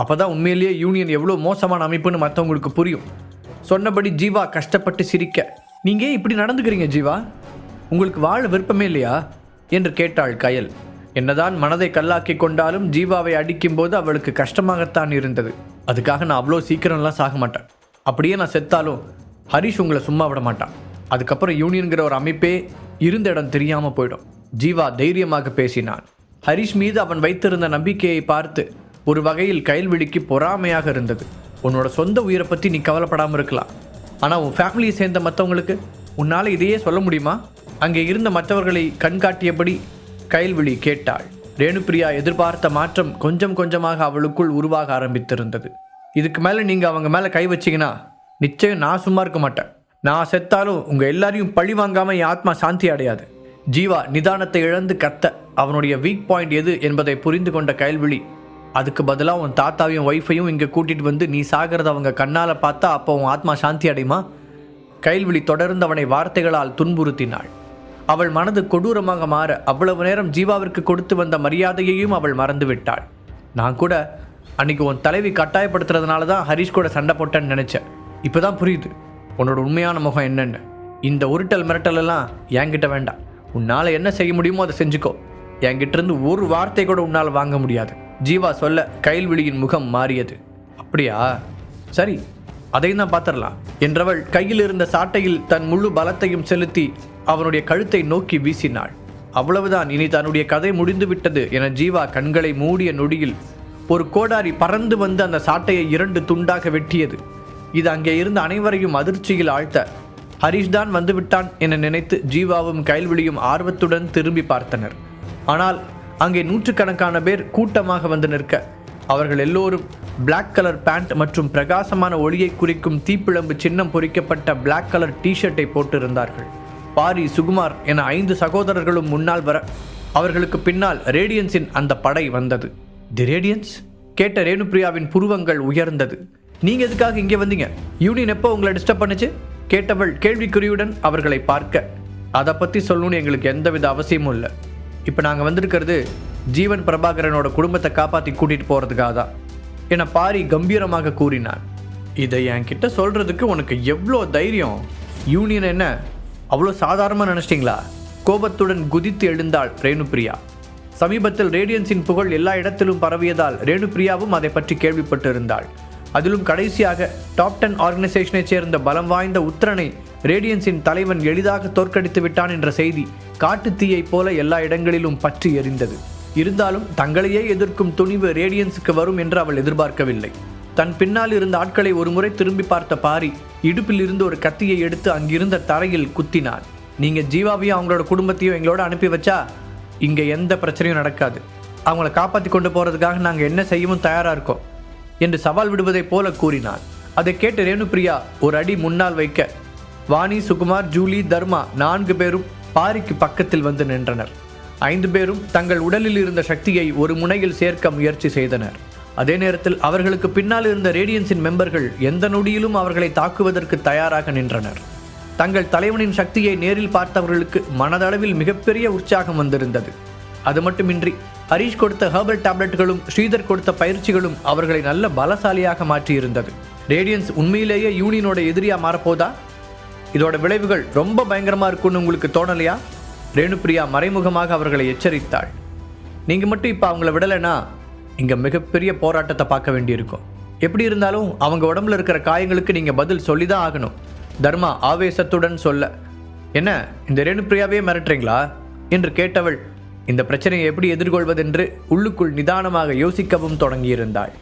அப்போ தான் உண்மையிலேயே யூனியன் எவ்வளோ மோசமான அமைப்புன்னு மற்றவங்களுக்கு புரியும். சொன்னபடி ஜீவா கஷ்டப்பட்டு சிரிக்க நீங்கள் ஏன் இப்படி நடந்துக்கிறீங்க ஜீவா? உங்களுக்கு வாழ விருப்பமே இல்லையா? என்று கேட்டாள் கயல். என்னதான் மனதை கல்லாக்கி கொண்டாலும் ஜீவாவை அடிக்கும்போது அவளுக்கு கஷ்டமாகத்தான் இருந்தது. அதுக்காக நான் அவ்வளோ சீக்கிரம்லாம் சாக மாட்டேன். அப்படியே நான் செத்தாலும் ஹரிஷ் உங்களை சும்மா விட மாட்டான். அதுக்கப்புறம் யூனியன்கிற ஒரு அமைப்பே இருந்த இடம் தெரியாமல் போயிடும். ஜீவா தைரியமாக பேசினான். ஹரிஷ் மீது அவன் வைத்திருந்த நம்பிக்கையை பார்த்து ஒரு வகையில் கயல்விழிக்கு பொறாமையாக இருந்தது. உன்னோட சொந்த உயிரை பற்றி நீ கவலைப்படாமல் இருக்கலாம். ஆனால் உன் ஃபேமிலியை சேர்ந்த மற்றவங்களுக்கு உன்னால் இதையே சொல்ல முடியுமா? அங்கே இருந்த மற்றவர்களை கண்காட்டியபடி கயல்விழி கேட்டாள். ரேணுப்பிரியா எதிர்பார்த்த மாற்றம் கொஞ்சம் கொஞ்சமாக அவளுக்குள் உருவாக ஆரம்பித்திருந்தது. இதுக்கு மேலே நீங்கள் அவங்க மேலே கை வச்சீங்கன்னா நிச்சயம் நான் சும்மா இருக்க மாட்டேன். நான் செத்தாலும் உங்கள் எல்லாரையும் பழி வாங்காமல் என் ஆத்மா சாந்தி அடையாது. ஜீவா நிதானத்தை இழந்து கத்த அவனுடைய வீக் பாயிண்ட் எது என்பதை புரிந்து கொண்ட கயல்விழி அதுக்கு பதிலாக உன் தாத்தாவையும் ஒய்ஃபையும் இங்கே கூட்டிகிட்டு வந்து நீ சாகிறத அவங்க கண்ணால் பார்த்தா அப்போ உன் ஆத்மா சாந்தி அடையுமா? கைல்விழி தொடர்ந்து அவனை வார்த்தைகளால் துன்புறுத்தினாள். அவள் மனது கொடூரமாக மாற அவ்வளவு நேரம் ஜீவாவிற்கு கொடுத்து வந்த மரியாதையையும் அவள் மறந்துவிட்டாள். நான் கூட அன்னைக்கு உன் தலைவி கட்டாயப்படுத்துறதுனால தான் ஹரிஷ் கூட சண்டை போட்டேன்னு நினச்சேன். இப்போ தான் புரியுது. உன்னோட உண்மையான முகம் என்னென்னு. இந்த உருட்டல் மிரட்டலெல்லாம் என்கிட்ட வேண்டாம். உன்னால் என்ன செய்ய முடியுமோ அதை செஞ்சுக்கோ. என்கிட்ட இருந்து ஒரு வார்த்தை கூட உன்னால் வாங்க முடியாது. ஜீவா சொல்ல கைல்விழியின் முகம் மாறியது. அப்படியா? சரி அதையும் தான் பார்த்துடலாம். என்றவள் கையில் இருந்த சாட்டையில் தன் முழு பலத்தையும் செலுத்தி அவனுடைய கழுத்தை நோக்கி வீசினாள். அவ்வளவுதான் இனி தன்னுடைய கதை முடிந்து விட்டது என ஜீவா கண்களை மூடிய நொடியில் ஒரு கோடாரி பறந்து வந்து அந்த சாட்டையை இரண்டு துண்டாக வெட்டியது. இது அங்கே இருந்த அனைவரையும் அதிர்ச்சியில் ஆழ்த்த ஹரிஷ் தான் வந்துவிட்டான் என நினைத்து ஜீவாவும் கைல்விழியும் ஆர்வத்துடன் திரும்பி பார்த்தனர். ஆனால் அங்கே நூற்றுக்கணக்கான பேர் கூட்டமாக வந்து நிற்க. அவர்கள் எல்லோரும் பிளாக் கலர் பேண்ட் மற்றும் பிரகாசமான ஒளியை குறிக்கும் தீப்பிழம்பு சின்னம் பொறிக்கப்பட்ட பிளாக் கலர் டிஷர்ட்டை போட்டிருந்தார்கள். பாரி சுகுமார் என ஐந்து சகோதரர்களும் முன்னால் வர அவர்களுக்கு பின்னால் ரேடியன்ஸின் அந்த படை வந்தது. The radiance? கேட்ட ரேணுபிரியாவின் புருவங்கள் உயர்ந்தது. நீங்க எதுக்காக இங்கே வந்தீங்க? யூனியன் எப்போ உங்களை டிஸ்டர்ப் பண்ணுச்சு? கேட்டவள் கேள்விக்குறியுடன் அவர்களை பார்க்க. அதை பற்றி சொல்லணும்னு எங்களுக்கு எந்தவித அவசியமும் இல்லை. இப்போ நாங்கள் வந்திருக்கிறது ஜீவன் பிரபாகரனோட குடும்பத்தை காப்பாற்றி கூட்டிகிட்டு போகிறதுக்காக தான். என பாரி கம்பீரமாக கூறினார். இதை என்கிட்ட சொல்கிறதுக்கு உனக்கு எவ்வளோ தைரியம்? யூனியன் என்ன? அவ்வளோ சாதாரணமாக நினச்சிட்டிங்களா? கோபத்துடன் குதித்து எழுந்தாள் ரேணுபிரியா. சமீபத்தில் ரேடியன்ஸின் புகழ் எல்லா இடத்திலும் பரவியதால் ரேணுபிரியாவும் அதை பற்றி கேள்விப்பட்டிருந்தாள். அதிலும் கடைசியாக டாப் டென் ஆர்கனைசேஷனைச் சேர்ந்த பலம் வாய்ந்த உத்திரனை ரேடியன்ஸின் தலைவன் எளிதாக தோற்கடித்து விட்டான் என்ற செய்தி காட்டுத்தீயைப் போல எல்லா இடங்களிலும் பற்றி எரிந்தது. இருந்தாலும் தங்களையே எதிர்க்கும் துணிவு ரேடியன்ஸுக்கு வரும் என்று அவள் எதிர்பார்க்கவில்லை. தன் பின்னால் இருந்த ஆட்களை ஒருமுறை திரும்பி பார்த்த பாரி இடுப்பில் இருந்து ஒரு கத்தியை எடுத்து அங்கிருந்த தரையில் குத்தினான் நீங்க ஜீவாவையும் அவங்களோட குடும்பத்தையும் எங்களோட அனுப்பி வச்சா இங்க எந்த பிரச்சனையும் நடக்காது. அவங்கள காப்பாற்றி கொண்டு போறதுக்காக நாங்க என்ன செய்யவும் தயாரா இருக்கோம் என்று சவால் விடுவதைப் போல கூறினான் அதை கேட்டு ரேணுபிரியா ஒரு அடி முன்னால் வைக்க வாணி சுகுமார் ஜூலி தர்மா நான்கு பேரும் பாரிக்கு பக்கத்தில் வந்து நின்றனர். ஐந்து பேரும் தங்கள் உடலில் இருந்த சக்தியை ஒரு முனையில் சேர்க்க முயற்சி செய்தனர். அதே நேரத்தில் அவர்களுக்கு பின்னால் இருந்த ரேடியன்ஸின் மெம்பர்கள் எந்த நொடியிலும் அவர்களை தாக்குவதற்கு தயாராக நின்றனர். தங்கள் தலைவனின் சக்தியை நேரில் பார்த்தவர்களுக்கு மனதளவில் மிகப்பெரிய உற்சாகம் வந்திருந்தது. அது மட்டுமின்றி ஹரீஷ் கொடுத்த ஹெர்பல் டேப்லெட்டுகளும் ஸ்ரீதர் கொடுத்த பயிற்சிகளும் அவர்களை நல்ல பலசாலியாக மாற்றியிருந்தது. ரேடியன்ஸ் உண்மையிலேயே யூனியனோட எதிரியா மாறப்போதா? இதோட விளைவுகள் ரொம்ப பயங்கரமாக இருக்கும்னு உங்களுக்கு தோணலையா? ரேணுபிரியா மறைமுகமாக அவர்களை எச்சரித்தாள். நீங்கள் மட்டும் இப்போ அவங்கள விடலைன்னா இங்கே மிகப்பெரிய போராட்டத்தை பார்க்க வேண்டியிருக்கும். எப்படி இருந்தாலும் அவங்க உடம்புல இருக்கிற காயங்களுக்கு நீங்கள் பதில் சொல்லி தான் ஆகணும். தர்மா ஆவேசத்துடன் சொல்ல என்ன இந்த ரேணுபிரியாவே மிரட்டுறீங்களா? என்று கேட்டவள் இந்த பிரச்சனையை எப்படி எதிர்கொள்வதென்று உள்ளுக்குள் நிதானமாக யோசிக்கவும் தொடங்கியிருந்தாள்.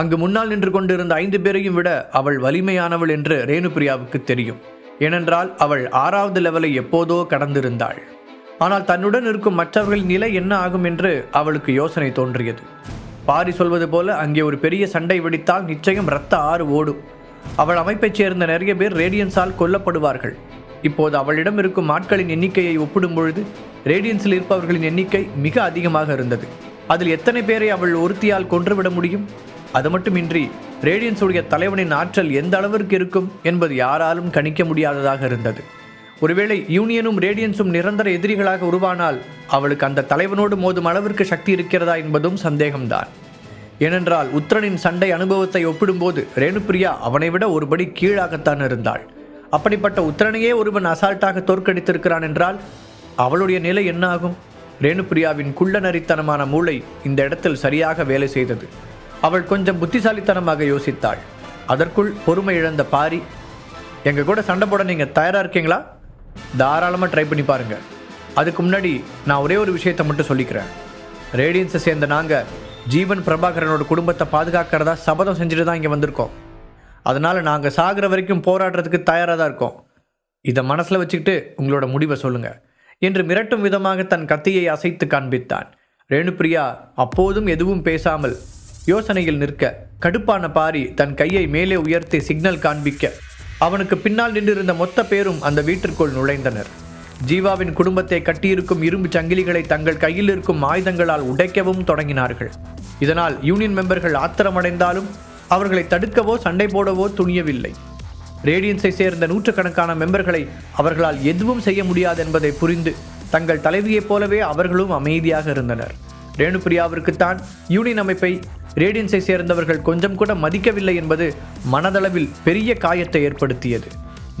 அங்கு முன்னால் நின்று கொண்டிருந்த ஐந்து பேரையும் விட அவள் வலிமையானவள் என்று ரேணுபிரியாவுக்கு தெரியும். ஏனென்றால் அவள் ஆறாவது லெவலை எப்போதோ கடந்திருந்தாள். ஆனால் தன்னுடன் இருக்கும் மற்றவர்களின் நிலை என்ன ஆகும் என்று அவளுக்கு யோசனை தோன்றியது. பாரி சொல்வது போல அங்கே ஒரு பெரிய சண்டை வெடித்தால் நிச்சயம் இரத்த ஆறு ஓடும். அவள் அமைப்பைச் சேர்ந்த நிறைய பேர் ரேடியன்ஸால் கொல்லப்படுவார்கள். இப்போது அவளிடம் இருக்கும் ஆட்களின் எண்ணிக்கையை ஒப்பிடும் பொழுது ரேடியன்ஸில் இருப்பவர்களின் எண்ணிக்கை மிக அதிகமாக இருந்தது. அதில் எத்தனை பேரை அவள் ஒருத்தியால் கொன்றுவிட முடியும்? அது மட்டுமின்றி ரேடியன்ஸுடைய தலைவனின் ஆற்றல் எந்த அளவிற்கு இருக்கும் என்பது யாராலும் கணிக்க முடியாததாக இருந்தது. ஒருவேளை யூனியனும் ரேடியன்ஸும் நிரந்தர எதிரிகளாக உருவானால் அவளுக்கு அந்த தலைவனோடு மோதும் அளவிற்கு சக்தி இருக்கிறதா என்பதும் சந்தேகம்தான். ஏனென்றால் உத்திரனின் சண்டை அனுபவத்தை ஒப்பிடும்போது ரேணுபிரியா அவனை விட ஒருபடி கீழாகத்தான் இருந்தாள். அப்படிப்பட்ட உத்திரனையே ஒருவன் அசால்ட்டாக தோற்கடித்திருக்கிறான் என்றால் அவளுடைய நிலை என்ன ஆகும் ரேணுபிரியாவின் குள்ளநரித்தனமான மூளை இந்த இடத்தில் சரியாக வேலை செய்தது. அவள் கொஞ்சம் புத்திசாலித்தனமாக யோசித்தாள். அதற்குள் பொறுமை இழந்த பாரி எங்கள் கூட சண்டை போட நீங்கள் தயாராக இருக்கீங்களா? தாராளமாக ட்ரை பண்ணி பாருங்கள் அதுக்கு முன்னாடி நான் ஒரே ஒரு விஷயத்தை மட்டும் சொல்லிக்கிறேன். ரேடியன்ஸை சேர்ந்த நாங்கள் ஜீவன் பிரபாகரனோட குடும்பத்தை பாதுகாக்கிறதா சபதம் செஞ்சுட்டு தான் இங்கே வந்திருக்கோம். அதனால் நாங்கள் சாகிற வரைக்கும் போராடுறதுக்கு தயாராக தான் இருக்கோம். இதை மனசில் வச்சுக்கிட்டு உங்களோட முடிவை சொல்லுங்கள் என்று மிரட்டும் விதமாக தன் கத்தியை அசைத்து காண்பித்தான். ரேணுபிரியா அப்போதும் எதுவும் பேசாமல் யோசனையில் நிற்க கடுப்பான பாரி தன் கையை மேலே உயர்த்தி சிக்னல் காண்பிக்க. அவனுக்கு பின்னால் நின்றிருந்த மொத்த பேரும் அந்த வீட்டிற்குள் நுழைந்தனர். ஜீவாவின் குடும்பத்தை கட்டியிருக்கும் இரும்பு சங்கிலிகளை தங்கள் கையில் இருக்கும் ஆயுதங்களால் உடைக்கவும் தொடங்கினார்கள். இதனால் யூனியன் மெம்பர்கள் ஆத்திரமடைந்தாலும் அவர்களை தடுக்கவோ சண்டை போடவோ துணியவில்லை. ரேடியன்ஸை சேர்ந்த நூற்றுக்கணக்கான மெம்பர்களை அவர்களால் எதுவும் செய்ய முடியாது என்பதை புரிந்து தங்கள் தலைவியைப் போலவே அவர்களும் அமைதியாக இருந்தனர். ரேணுபிரியாவிற்குத்தான் யூனியன் அமைப்பை ரேடியன்ஸை சேர்ந்தவர்கள் கொஞ்சம் கூட மதிக்கவில்லை என்பது மனதளவில் பெரிய காயத்தை ஏற்படுத்தியது.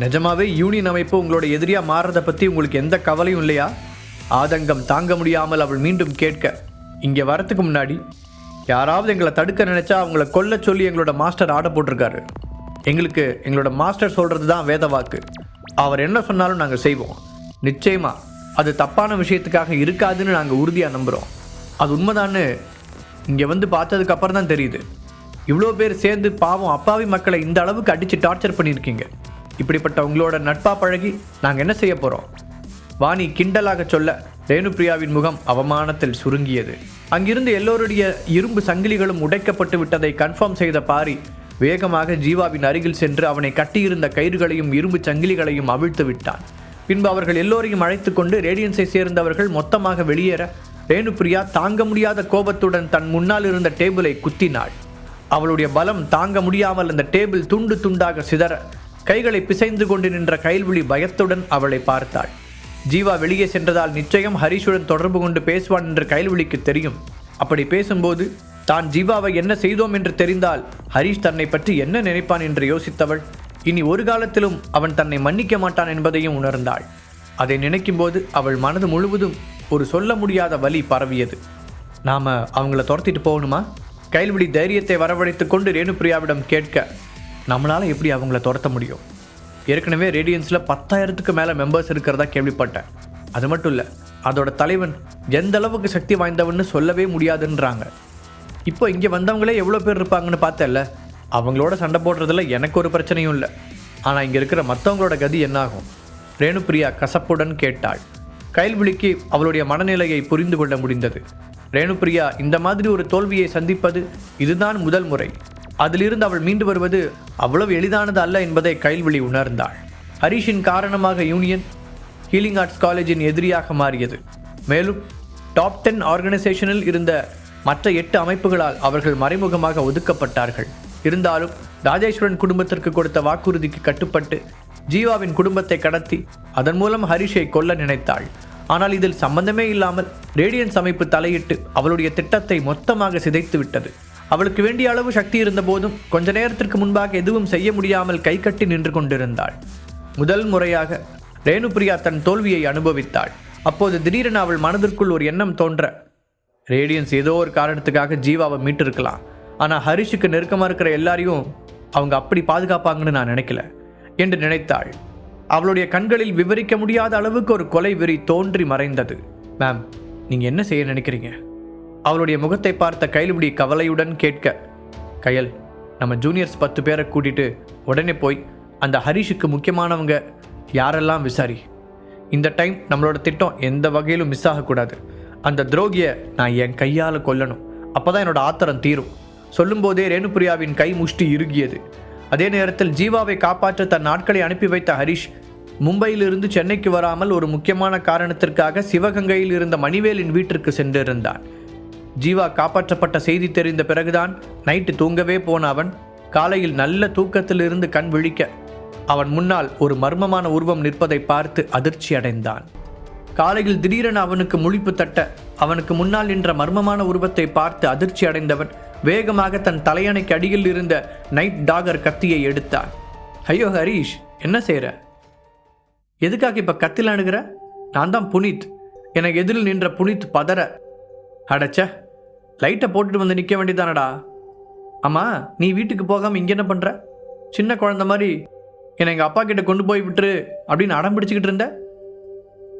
நிஜமாவே யூனியன் அமைப்பு உங்களோட எதிரியாக மாறுறதை பற்றி உங்களுக்கு எந்த கவலையும் இல்லையா? ஆதங்கம் தாங்க முடியாமல் அவள் மீண்டும் கேட்க இங்கே வரத்துக்கு முன்னாடி யாராவது எங்களை தடுக்க நினச்சா அவங்கள கொல்ல சொல்லி எங்களோட மாஸ்டர் ஆர்டர் போட்டிருக்காரு. எங்களுக்கு எங்களோட மாஸ்டர் சொல்கிறது தான் வேத வாக்கு. அவர் என்ன சொன்னாலும் நாங்கள் செய்வோம். நிச்சயமாக அது தப்பான விஷயத்துக்காக இருக்காதுன்னு நாங்கள் உறுதியாக நம்புகிறோம் அது உண்மைதான்னு இங்கே வந்து பார்த்ததுக்கப்புறம் தான் தெரியுது. இவ்வளோ பேர் சேர்ந்து பாவம் அப்பாவி மக்களை இந்த அளவுக்கு அடித்து டார்ச்சர் பண்ணியிருக்கீங்க. இப்படிப்பட்ட உங்களோட நட்பா பழகி நாங்கள் என்ன செய்ய போகிறோம் வாணி கிண்டலாக சொல்ல ரேணுபிரியாவின் முகம் அவமானத்தில் சுருங்கியது. அங்கிருந்து எல்லோருடைய இரும்பு சங்கிலிகளும் உடைக்கப்பட்டு விட்டதை கன்ஃபார்ம் செய்த பாரி வேகமாக ஜீவாவின் அருகில் சென்று அவனை கட்டியிருந்த கயிறுகளையும் இரும்பு சங்கிலிகளையும் அவிழ்த்து விட்டான். பின்பு அவர்கள் எல்லோரையும் அழைத்து கொண்டு ரேடியன்ஸை சேர்ந்தவர்கள் மொத்தமாக வெளியேற ரேணுபிரியா தாங்க முடியாத கோபத்துடன் தன் முன்னால் இருந்த டேபிளை குத்தினாள். அவளுடைய பலம் தாங்க முடியாமல் அந்த டேபிள் துண்டு துண்டாக சிதற கைகளை பிசைந்து கொண்டு நின்ற கைல்விழி பயத்துடன் அவளை பார்த்தாள். ஜீவா வெளியே சென்றதால் நிச்சயம் ஹரிஷுடன் தொடர்பு கொண்டு பேசுவான் என்று கைல்விழிக்கு தெரியும். அப்படி பேசும்போது தான் ஜீவாவை என்ன செய்தோம் என்று தெரிந்தால் ஹரிஷ் தன்னை பற்றி என்ன நினைப்பான் என்று யோசித்தவள். இனி ஒரு காலத்திலும் அவன் தன்னை மன்னிக்க மாட்டான் என்பதையும் உணர்ந்தாள். அதை நினைக்கும்போது அவள் மனது முழுவதும் ஒரு சொல்ல முடியாத வலி பரவியது. நாம் அவங்கள துரத்திட்டு போகணுமா? கைல்விழி தைரியத்தை வரவழைத்து கொண்டு ரேணுபிரியாவிடம் கேட்க நம்மளால் எப்படி அவங்கள துரத்த முடியும்? ஏற்கனவே ரேடியன்ஸில் பத்தாயிரத்துக்கு மேலே மெம்பர்ஸ் இருக்கிறதா கேள்விப்பட்டேன். அது மட்டும் இல்லை அதோட தலைவன் எந்த அளவுக்கு சக்தி வாய்ந்தவன்னு சொல்லவே முடியாதுன்றாங்க. இப்போ இங்கே வந்தவங்களே எவ்வளோ பேர் இருப்பாங்கன்னு பார்த்தேல்ல அவங்களோட சண்டை போடுறதுல எனக்கு ஒரு பிரச்சனையும் இல்லை. ஆனால் இங்கே இருக்கிற மற்றவங்களோட கதி என்னாகும்? ரேணுபிரியா கசப்புடன் கேட்டாள். கைல்விழிக்கு அவளுடைய மனநிலையை புரிந்து கொள்ள முடிந்தது. ரேணுபிரியா இந்த மாதிரி ஒரு தோல்வியை சந்திப்பது இதுதான் முதல் முறை. அதிலிருந்து அவள் மீண்டு வருவது அவ்வளவு எளிதானது அல்ல என்பதை கைல்விழி உணர்ந்தாள். ஹரிஷின் காரணமாக யூனியன் ஹீலிங் ஆர்ட்ஸ் காலேஜின் எதிரியாக மாறியது. மேலும் டாப் டென் ஆர்கனைசேஷனில் இருந்த மற்ற எட்டு அமைப்புகளால் அவர்கள் மறைமுகமாக ஒதுக்கப்பட்டார்கள். இருந்தாலும் ராஜேஸ்வரன் குடும்பத்திற்கு கொடுத்த வாக்குறுதிக்கு கட்டுப்பட்டு ஜீவாவின் குடும்பத்தை கடத்தி அதன் மூலம் ஹரிஷை கொல்ல நினைத்தாள். ஆனால் இதில் சம்பந்தமே இல்லாமல் ரேடியன்ஸ் அமைப்பு தலையிட்டு அவளுடைய திட்டத்தை மொத்தமாக சிதைத்து விட்டது. அவளுக்கு வேண்டிய அளவு சக்தி இருந்த போதும் கொஞ்ச நேரத்திற்கு முன்பாக எதுவும் செய்ய முடியாமல் கை கட்டி நின்று கொண்டிருந்தாள். முதல் முறையாக ரேணுபிரியா தன் தோல்வியை அனுபவித்தாள். அப்போது திடீரென அவள் மனதிற்குள் ஒரு எண்ணம் தோன்ற ரேடியன்ஸ் ஏதோ ஒரு காரணத்துக்காக ஜீவாவை மீட்டிருக்கலாம். ஆனால் ஹரிஷுக்கு நெருக்கமாக இருக்கிற எல்லாரையும் அவங்க அப்படி பாதுகாப்பாங்கன்னு நான் நினைக்கல. என்று நினைத்தாள். அவளுடைய கண்களில் விவரிக்க முடியாத அளவுக்கு ஒரு கொலை வெறி தோன்றி மறைந்தது. மேம் நீங்கள் என்ன செய்ய நினைக்கிறீங்க? அவளுடைய முகத்தை பார்த்த கைலுபடி கவலையுடன் கேட்க கயல் நம்ம ஜூனியர்ஸ் பத்து பேரை கூட்டிட்டு உடனே போய் அந்த ஹரிஷுக்கு முக்கியமானவங்க யாரெல்லாம் விசாரி. இந்த டைம் நம்மளோட திட்டம் எந்த வகையிலும் மிஸ் ஆகக்கூடாது. அந்த துரோகியை நான் என் கையால் கொல்லணும். அப்போ தான் என்னோட ஆத்திரம் தீரும். சொல்லும்போதே ரேணுபிரியாவின் கை முஷ்டி இறுகியது. அதே நேரத்தில் ஜீவாவை காப்பாற்ற தன் நாட்களை அனுப்பி வைத்த ஹரிஷ் மும்பையிலிருந்து சென்னைக்கு வராமல் ஒரு முக்கியமான காரணத்திற்காக சிவகங்கையில் இருந்த மணிவேலின் வீட்டிற்கு சென்றிருந்தான். ஜீவா காப்பாற்றப்பட்ட செய்தி தெரிந்த பிறகுதான் நைட்டு தூங்கவே போன அவன் காலையில் நல்ல தூக்கத்திலிருந்து கண் விழிக்க அவன் முன்னால் ஒரு மர்மமான உருவம் நிற்பதை பார்த்து அதிர்ச்சி அடைந்தான். காலையில் திடீரென அவனுக்கு முழிப்பு தட்ட அவனுக்கு முன்னால் நின்ற மர்மமான உருவத்தை பார்த்து அதிர்ச்சி அடைந்தவன் வேகமாக தன் தலையணைக்கு அடியில் இருந்த நைட் டாகர் கத்தியை எடுத்தார். ஐயோ ஹரீஷ் என்ன செய்கிற எதுக்காக இப்போ கத்தில் அணுகிற? நான் தான் புனித். என எதிரில் நின்ற புனித் பதற. அடச்ச லைட்டை போட்டுட்டு வந்து நிற்க வேண்டியதானடா? அம்மா நீ வீட்டுக்கு போகாமல் இங்கே என்ன பண்ணுற சின்ன குழந்த மாதிரி என்னை எங்கள் அப்பா கிட்ட கொண்டு போய் விட்டுரு அப்படின்னு அடம் பிடிச்சிக்கிட்டு இருந்த?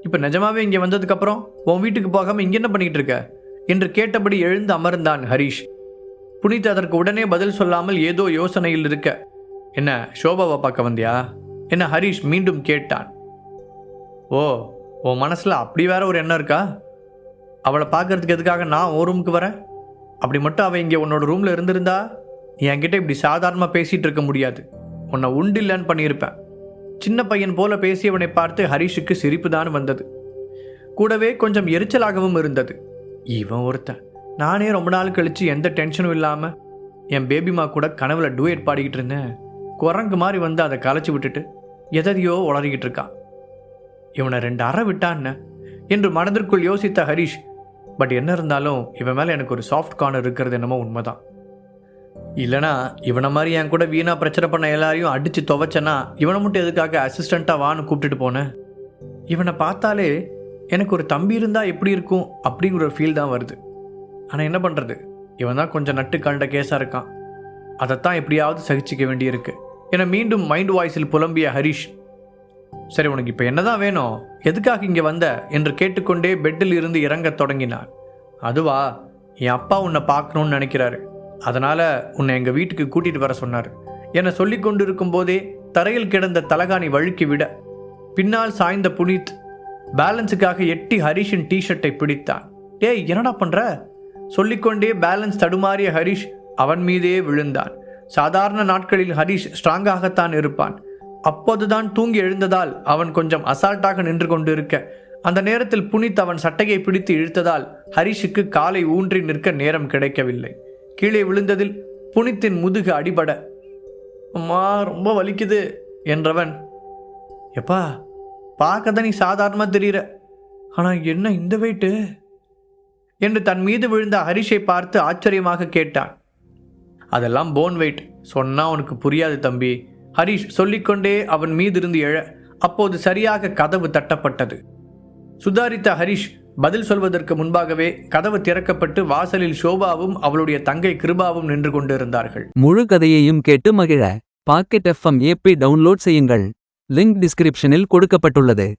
இப்போ நிஜமாவே இங்கே வந்ததுக்கப்புறம் உன் வீட்டுக்கு போகாமல் இங்கே என்ன பண்ணிக்கிட்டு இருக்க? என்று கேட்டபடி எழுந்து அமர்ந்தான் ஹரீஷ். புனித் அதற்கு உடனே பதில் சொல்லாமல் ஏதோ யோசனையில் இருக்க என்ன ஷோபாவை பார்க்க வந்தியா? என்ன ஹரீஷ் மீண்டும் கேட்டான். ஓ உன் மனசில் அப்படி வேற ஒரு எண்ணம் இருக்கா? அவளை பார்க்கறதுக்கு எதுக்காக நான் ஓ ரூமுக்கு வரேன்? அப்படி மட்டும் அவள் இங்கே உன்னோட ரூமில் இருந்திருந்தா நீ என்கிட்ட இப்படி சாதாரணமாக பேசிகிட்டு இருக்க முடியாது. உன்னை உண்டு இல்லைன்னு பண்ணியிருப்பேன். சின்ன பையன் போல பேசியவனை பார்த்து ஹரிஷுக்கு சிரிப்பு தான் வந்தது. கூடவே கொஞ்சம் எரிச்சலாகவும் இருந்தது. இவன் ஒருத்தன். நானே ரொம்ப நாள் கழித்து எந்த டென்ஷனும் இல்லாமல் என் பேபிமா கூட கனவுல டூயட் பாடிக்கிட்டு இருந்தேன். குரங்கு மாதிரி வந்து அதை கலைச்சி விட்டுட்டு எதையோ உளறிக்கிட்டு இருக்கான் இவனை ரெண்டு அறை விட்டான்னு என்று மனதிற்குள் யோசித்த ஹரிஷ் பட் என்ன இருந்தாலும் இவன் மேலே எனக்கு ஒரு சாஃப்ட் கார்னர் இருக்கிறது என்னமோ உண்மைதான். இல்லைனா இவனை மாதிரி என் கூட வீணாக பிரச்சனை பண்ண எல்லாரையும் அடித்து துவைச்சனா இவனை மட்டும் எதுக்காக அசிஸ்டண்ட்டாக வான்னு கூப்பிட்டுட்டு போனேன் இவனை பார்த்தாலே எனக்கு ஒரு தம்பி இருந்தால் எப்படி இருக்கும்? அப்படிங்கிற ஒரு ஃபீல் தான் வருது. ஆனால் என்ன பண்ணுறது இவன் தான் கொஞ்சம் நட்டு கண்ட கேஸாக இருக்கான். அதைத்தான் எப்படியாவது சகிச்சிக்க வேண்டியிருக்கு. என மீண்டும் மைண்ட் வாய்ஸில் புலம்பிய ஹரிஷ் சரி உனக்கு இப்போ என்னதான் வேணும்? எதுக்காக இங்கே வந்த? என்று கேட்டுக்கொண்டே பெட்டில் இருந்து இறங்கத் தொடங்கினான் அதுவா என் அப்பா உன்னை பார்க்கணும்னு நினைக்கிறாரு. அதனால் உன்னை எங்கள் வீட்டுக்கு கூட்டிகிட்டு வர சொன்னார். என சொல்லிக் கொண்டிருக்கும் போதே தரையில் கிடந்த தலகாணி வழுக்கி விட பின்னால் சாய்ந்த புனித் பேலன்ஸுக்காக எட்டி ஹரிஷின் டிஷர்ட்டை பிடித்தான். டேய் என்னடா பண்ணுற சொல்லிக்கொண்டே பேலன்ஸ் தடுமாறிய ஹரிஷ் அவன் மீதே விழுந்தான். சாதாரண நாட்களில் ஹரிஷ் ஸ்ட்ராங்காகத்தான் இருப்பான். அப்போதுதான் தூங்கி எழுந்ததால் அவன் கொஞ்சம் அசால்ட்டாக நின்று கொண்டிருக்க அந்த நேரத்தில் புனித் அவன் சட்டையை பிடித்து இழுத்ததால் ஹரிஷுக்கு காலை ஊன்றி நிற்க நேரம் கிடைக்கவில்லை. கீழே விழுந்ததில் புனித்தின் முதுகு அடிபட அம்மா ரொம்ப வலிக்குது என்றவன் எப்பா பார்க்க தான் நீ சாதாரணமாக தெரியுற. ஆனால் என்ன இந்த வெயிட்டு என்று தன் மீது விழுந்த ஹரிஷை பார்த்து ஆச்சரியமாக கேட்டான். அதெல்லாம் போன் வெயிட். சொன்னா உனக்கு புரியாது தம்பி. ஹரிஷ் சொல்லிக்கொண்டே அவன் மீதிருந்து எழ அப்போது சரியாக கதவு தட்டப்பட்டது. சுதாரித்த ஹரிஷ் பதில் சொல்வதற்கு முன்பாகவே கதவு திறக்கப்பட்டு வாசலில் ஷோபாவும் அவளுடைய தங்கை கிருபாவும் நின்று கொண்டிருந்தார்கள். முழு கதையையும் கேட்டு மகிழ. பாக்கெட் எஃப்எம் ஏபி டவுன்லோட் செய்யுங்கள். லிங்க் டிஸ்கிரிப்ஷனில் கொடுக்கப்பட்டுள்ளது.